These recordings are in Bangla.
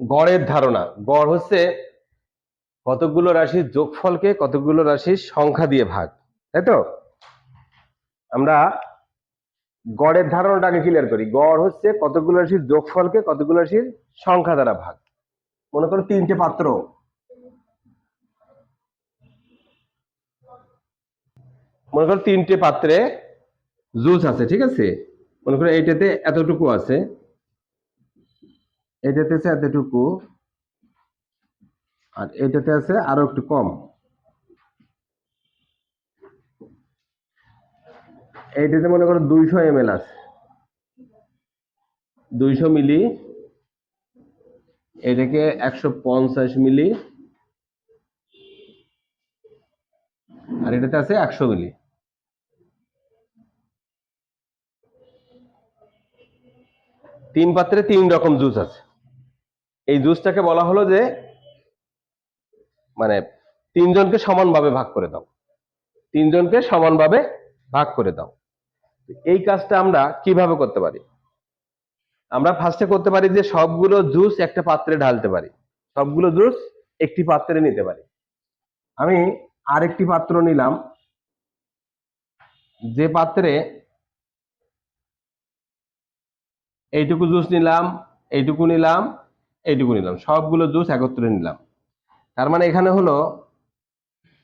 গড়ের ধারণা। গড় হচ্ছে কতগুলো রাশির যোগফলকে কতগুলো রাশির সংখ্যা দিয়ে ভাগ, তাই তো? আমরা গড়ের ধারণাটা আগে ক্লিয়ার করি। গড় হচ্ছে কতগুলো রাশির যোগফলকে কতগুলো রাশির সংখ্যা দ্বারা ভাগ। মনে করো তিনটে পাত্র। মনে করো তিনটে পাত্রে জুস আছে, ঠিক আছে? মনে করো এইটাতে এতটুকু আছে। এটাতে আছে এতটুকু আর এটাতে আছে আরও একটু কম। এইটাতে মনে করো দুইশো এম এল আছে। দুইশো মিলি, এটাকে একশো পঞ্চাশ মিলি, আর এটাতে আছে একশো মিলি। তিন পাত্রে তিন রকম জুস আছে। এই জুসটাকে বলা হলো যে মানে তিনজনকে সমানভাবে ভাগ করে দাও। তিনজনকে সমানভাবে ভাগ করে দাও। এই কাজটা আমরা কীভাবে করতে পারি? আমরা ফার্স্টে করতে পারি যে সবগুলো জুস একটা পাত্রে ঢালতে পারি। সবগুলো জুস একটি পাত্রে নিতে পারি। আমি আরেকটি পাত্র নিলাম। যে পাত্রে এইটুকু জুস নিলাম, এইটুকু নিলাম এইটুকু নিলাম। সবগুলো জুস একত্রে নিলাম। তার মানে এখানে হলো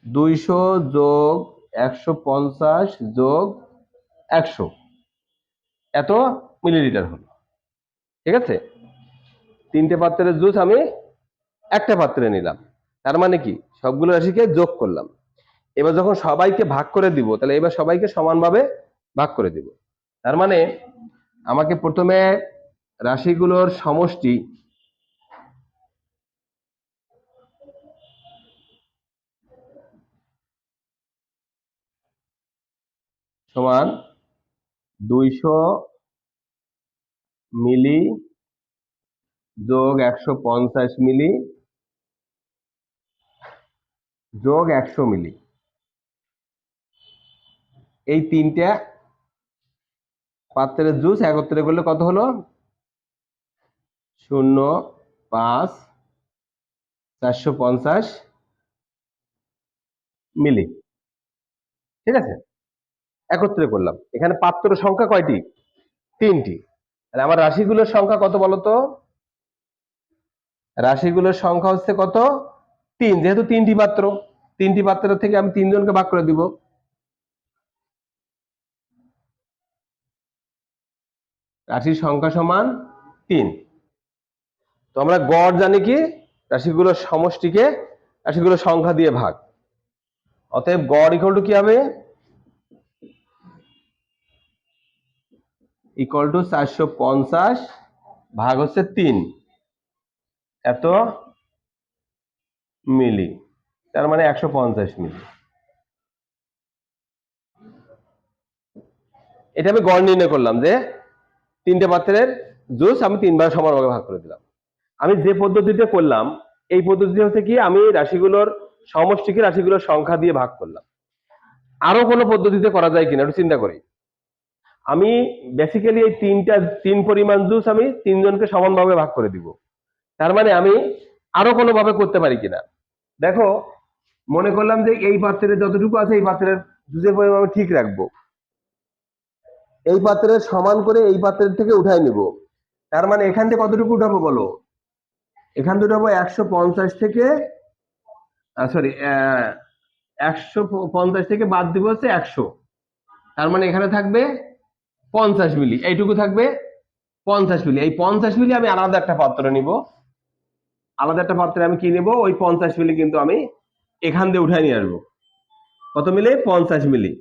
দুইশো যোগ একশো পঞ্চাশ যোগ একশো। এত মিলিলিটার হলো। ঠিক আছে? তিনটে পাত্রের জুস আমি একটা পাত্রে নিলাম। তার মানে কি? সবগুলো রাশিকে যোগ করলাম। এবার যখন সবাইকে ভাগ করে দিব, তাহলে এবার সবাইকে সমানভাবে ভাগ করে দিব। তার মানে আমাকে প্রথমে রাশিগুলোর সমষ্টি সমান দুইশো মিলি যোগ একশো পঞ্চাশ মিলি যোগ একশো মিলি। এই তিনটা পাত্রের জুস একত্রে করলে কত হলো? শূন্য, পাঁচ, চারশো পঞ্চাশ মিলি। ঠিক আছে? একত্রে করলাম। এখানে পাত্র সংখ্যা কয়টি? তিনটি। তাহলে আমার রাশিগুলোর সংখ্যা কত বলতো? রাশিগুলোর সংখ্যা হচ্ছে কত? তিন। যেহেতু তিনটি পাত্র তিনটি পাত্র থেকে আমি তিনজনকে ভাগ করে দিব। রাশির সংখ্যা সমান তিন। তো আমরা গড় জানি কি? রাশিগুলোর সমষ্টিকে রাশিগুলোর সংখ্যা দিয়ে ভাগ। অতএব গড় ইকুয়াল টু কি হবে? ইকুয়াল টু চারশো পঞ্চাশ ভাগ হচ্ছে তিন। এত মিলি। তার মানে একশো পঞ্চাশ মিলি। এটা আমি গড় নির্ণয় করলাম যে তিনটে পাত্রের জুস আমি তিনবার সমানভাবে ভাগ করে দিলাম। আমি যে পদ্ধতিতে করলাম, এই পদ্ধতি হচ্ছে কি, আমি রাশিগুলোর সমষ্টিকে রাশিগুলোর সংখ্যা দিয়ে ভাগ করলাম। আরও কোনো পদ্ধতিতে করা যায় কিনা একটু চিন্তা করি। আমি বেসিক্যালি এই তিনটা, তিন পরিমাণ জুস আমি তিনজনকে সমানভাবে ভাগ করে দিব। তার মানে আমি আরও কোনো ভাবে করতে পারি কিনা। দেখো, মনে করলাম যে এই পাত্রে যতটুকু আছে এই পাত্রের জুসের পরিমাণ আমি ঠিক রাখব। এই পাত্রের সমান করে এই পাত্রের থেকে উঠাই নিব। তার মানে এখান থেকে কতটুকু উঠাবো বলো? এখান থেকে উঠাবো একশো পঞ্চাশ থেকে সরি একশো পঞ্চাশ থেকে বাদ দিব হচ্ছে একশো। তার মানে এখানে থাকবে পঞ্চাশ মিলি, এইটুকু থাকবে পঞ্চাশ মিলি। এই পঞ্চাশ মিলি আমি আলাদা একটা পাত্র নিব। আলাদা একটা পাত্রে আমি কি নেব? ওই পঞ্চাশ মিলি কিন্তু আমি এখান দিয়ে উঠাই নিয়ে আসব। কত মিলি? পঞ্চাশ মিলি।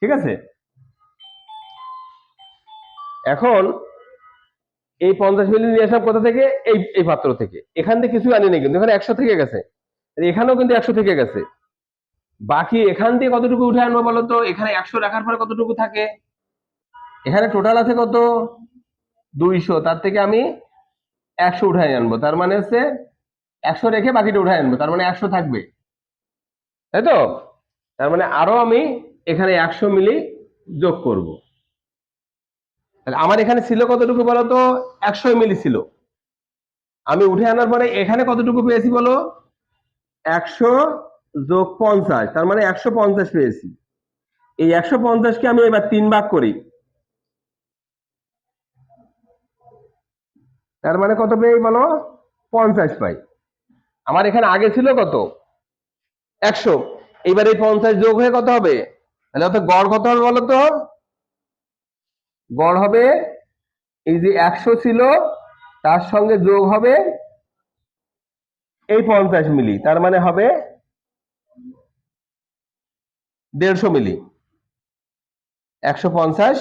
ঠিক আছে? এখন এই পঞ্চাশ মিলি নিয়ে আসলাম কোথা থেকে? এই এই পাত্র থেকে। এখান থেকে কিছু আনি নি কিন্তু, এখানে একশো থেকে গেছে। এখানেও কিন্তু একশো থেকে গেছে। বাকি এখান থেকে কতটুকু উঠে আনব বলো তো? এখানে একশো রাখার পরে কতটুকু থাকে? এখানে টোটাল আছে কত? দুইশো। তার থেকে আমি একশো উঠাই আনব। তার মানে হচ্ছে একশো রেখে বাকিটা উঠাই আনব। তার মানে একশো থাকবে। তাই তো? তার মানে আরও আমি এখানে একশো মিলি যোগ করব। আমার এখানে ছিল কতটুকু বলো তো? একশো মিলি ছিল। আমি উঠে আনার পরে এখানে কতটুকু পেয়েছি বলো? একশো যোগ পঞ্চাশ, তার মানে একশো পঞ্চাশ পেয়েছি। এই একশো পঞ্চাশকে আমি এবার তিন ভাগ করি। তার মানে কত পেয়ে বলো? পঞ্চাশ পাই। আমার এখানে আগে ছিল কত? একশো। এবার এই পঞ্চাশ যোগ হয়ে কত হবে? তাহলে অত গড় কত হবে বলো তো? গড় হবে, এই যে একশো ছিল, তার সঙ্গে যোগ হবে এই পঞ্চাশ মিলি, তার মানে হবে দেড়শো মিলি। একশো পঞ্চাশ।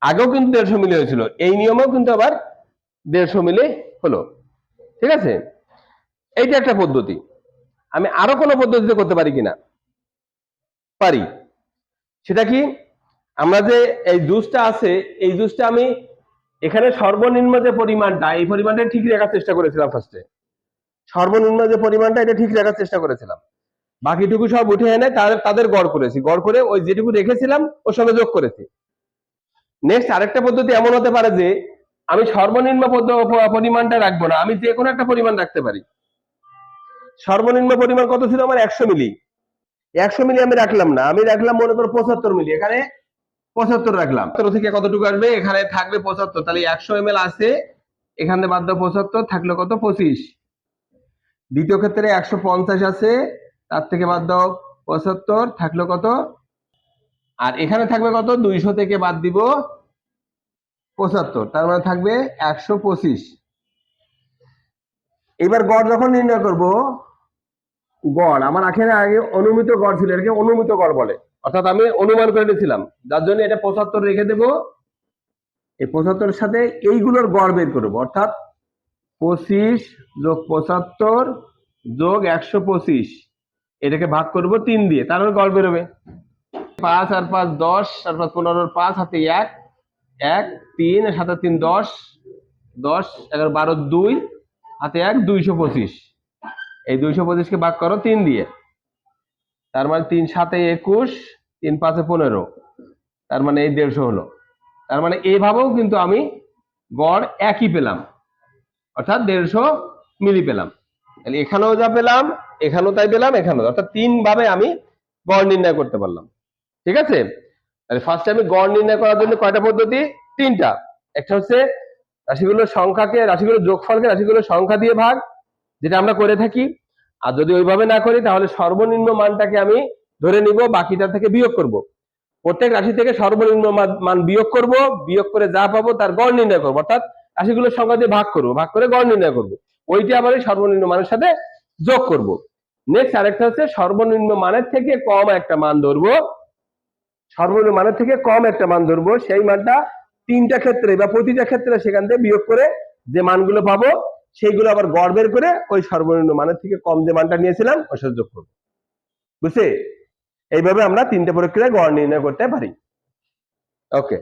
আগেও কিন্তু দেড়শো মিলি হয়েছিল। এই নিয়মেও কিন্তু আবার দেড়শো মিলি হলো। ঠিক আছে? এইটা একটা পদ্ধতি। আমি আরও কোনো পদ্ধতিতে করতে পারি কিনা? পারি। সেটা কি? আমরা যে এই জুসটা আছে, এই জুসটা আমি এখানে সর্বনিম্ন যে পরিমাণটা, এই পরিমাণটা ঠিক রাখার চেষ্টা করেছিলাম ফার্স্টে সর্বনিম্ন যে পরিমাণটা, এটা ঠিক রাখার চেষ্টা করেছিলাম। বাকিটুকু সব উঠে এনে তাদের তাদের গড় করেছি। গড় করে ওই যেটুকু রেখেছিলাম, ওর সঙ্গে যোগ করেছি। নেক্সট আরেকটা পদ্ধতি এমন হতে পারে যে, আমি সর্বনিম্ন পরিমাণটা রাখব না। আমি যে কোনো একটা পরিমাণ রাখতে পারি। সর্বনিম্ন পরিমাণ কত ছিল আমার? একশো মিলি। একশো মিলি আমি রাখলাম না। আমি রাখলাম মনে করো পঁচাত্তর মিলি। এখানে পঁচাত্তর রাখলাম। থেকে কতটুকু আসবে? এখানে থাকবে পঁচাত্তর। তাহলে একশো এম এল আছে। এখানে বাদ দাও পঁচাত্তর। থাকল কত? পঁচিশ। দ্বিতীয় ক্ষেত্রে একশো পঞ্চাশ আছে। তার থেকে বাদ দাও পঁচাত্তর, থাকল কত? আর এখানে থাকবে কত? দুইশো থেকে বাদ দিব পঁচাত্তর, তার মানে থাকবে একশো পঁচিশ। এবার গড় যখন নির্ণয় করব, গড়, আমার এখানে আগে অনুমিত গড় ছিল, এটাকে অনুমিত গড় বলে। অর্থাৎ আমি অনুমান করে নিয়েছিলাম যার জন্য এটা পঁচাত্তর রেখে দেব। এই পঁচাত্তরের সাথে এইগুলোর গড় বের করব, অর্থাৎ পঁচিশ যোগ পঁচাত্তর যোগ একশো পঁচিশ। এটাকে ভাগ করব তিন দিয়ে, তারপরে গড় বেরোবে। পাঁচ আর পাঁচ দশ, আর পাঁচ পনেরো পাঁচ হাতে এক এক, তিন সাথে তিন দশ দশ, এগারো, বারো, দুই, হাতে এক, দুইশো পঁচিশ। এই দুইশো পঁচিশকে ভাগ করো তিন দিয়ে। তার মানে তিন সাতে একুশ, তিন পাঁচে পনেরো। তার মানে এই দেড়শো হলো। তার মানে এইভাবেও কিন্তু আমি গড় একই পেলাম। অর্থাৎ দেড়শো মিলি পেলাম। তাহলে এখানেও যা পেলাম এখানেও তাই পেলাম, এখানেও। অর্থাৎ তিন ভাবে আমি গড় নির্ণয় করতে পারলাম। ঠিক আছে? ফার্স্টে আমি গড় নির্ণয় করার জন্য কয়টা পদ্ধতি? তিনটা। একটা হচ্ছে রাশিগুলোর সংখ্যাকে, রাশিগুলোর যোগফলকে রাশিগুলোর সংখ্যা দিয়ে ভাগ, যেটা আমরা করে থাকি। আর যদি ওইভাবে না করি, তাহলে সর্বনিম্ন মানটাকে আমি ধরে নিব, বাকিটা থেকে বিয়োগ করব। প্রত্যেক রাশি থেকে সর্বনিম্ন মান- মান বিয়োগ করব, বিয়োগ করে যা পাবো তার গড় নির্ণয় করব। অর্থাৎ রাশিগুলোর সংখ্যা দিয়ে ভাগ করব, ভাগ করে গড় নির্ণয় করব। ওইটা আবার সর্বনিম্ন মানের সাথে যোগ করব। নেক্সট আরেকটা হচ্ছে সর্বনিম্ন মানের থেকে কম একটা মান ধরবো। সর্বনিম্ন মানের থেকে কম একটা মান ধরবো। সেই মানটা তিনটা ক্ষেত্রে বা প্রতিটা ক্ষেত্রে সেখান থেকে বিয়োগ করে যে মানগুলো পাবো, সেইগুলো আবার গড় বের করে ওই সর্বনিম্ন মানের থেকে কম যে মানটা নিয়েছিলাম ওর সাথে যোগ করব। বুঝছে এইভাবে আমরা তিনটে প্রক্রিয়ায় গড় নির্ণয় করতে পারি। ওকে